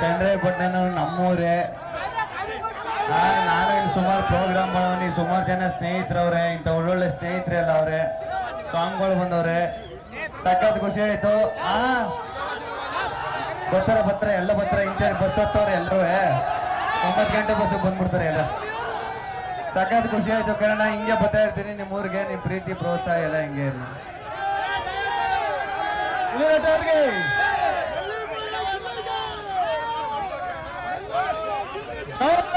ಚಂದ್ರಪಟ್ಟಣ ನಮ್ಮೂರೇ. ಆ, ನಾನು ಇಲ್ಲಿ ಸುಮಾರು ಪ್ರೋಗ್ರಾಮ್ ಮಾಡೋನಿ ಸುಮಾರು ಜನ ಸ್ನೇಹಿತರವ್ರೆ ಇಂಥ ಒಳ್ಳೊಳ್ಳೆ ಸ್ನೇಹಿತರೆಲ್ಲ ಅವ್ರೆ. ಸಾಂಗ್ಗಳು ಬಂದವ್ರೆ. ಸಖತ್ ಖುಷಿ ಆಯ್ತು. ಆ ಬರ್ತಾರೆ ಬರ್ತಾರೆ ಎಲ್ಲ ಬರ್ತಾರೆ ಇಂಥ ಬಸ್ ಹತ್ತವ್ರೆ ಎಲ್ಲರೂ ಒಂಬತ್ತು ಗಂಟೆ ಬಸ್ ಬಂದ್ಬಿಡ್ತಾರೆ ಎಲ್ಲ. ಸಖತ್ ಖುಷಿ ಆಯ್ತು. ಕಾರಣ ಹಿಂಗೆ ಬರ್ತಾ ಇರ್ತೀನಿ ನಿಮ್ಮ ಊರಿಗೆ ನಿಮ್ಮ ಪ್ರೀತಿ ಪ್ರೋತ್ಸಾಹ ಎಲ್ಲ ಹಿಂಗೆ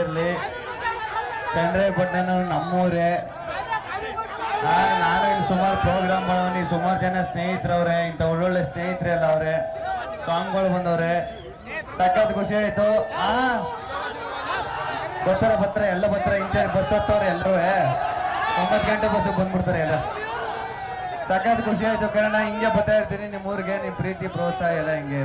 ಇರ್ಲಿ. ಚಂದ್ರಪಟ್ಟಣ ನಮ್ಮೂರೇ. ಆ, ನಾನು ಇಲ್ಲಿ ಸುಮಾರು ಪ್ರೋಗ್ರಾಮ್ ಮಾಡವನಿ ಸುಮಾರು ಜನ ಸ್ನೇಹಿತರವ್ರೆ ಇಂಥ ಒಳ್ಳೊಳ್ಳೆ ಸ್ನೇಹಿತರೆಲ್ಲ ಅವ್ರೆ. ಸಾಂಗ್ಗಳು ಬಂದವ್ರೆ. ಸಖತ್ ಖುಷಿ ಆಯ್ತು. ಆ ಬತ್ತರ ಬರ್ತಾರೆ ಎಲ್ಲ ಬರ್ತಾರೆ ಇಂಥ ಬಸ್ ಹತ್ತವ್ರೆ ಎಲ್ಲರೂ ಒಂಬತ್ತು ಗಂಟೆ ಬಸ್ ಬಂದ್ಬಿಡ್ತಾರೆ ಎಲ್ಲ. ಸಖತ್ ಖುಷಿ ಆಯ್ತು ಕಾರಣ ಹಿಂಗೆ ಬರ್ತಾ ಇರ್ತೀನಿ ನಿಮ್ಮ ಊರಿಗೆ ನಿಮ್ ಪ್ರೀತಿ ಪ್ರೋತ್ಸಾಹ ಎಲ್ಲ ಹಿಂಗೆ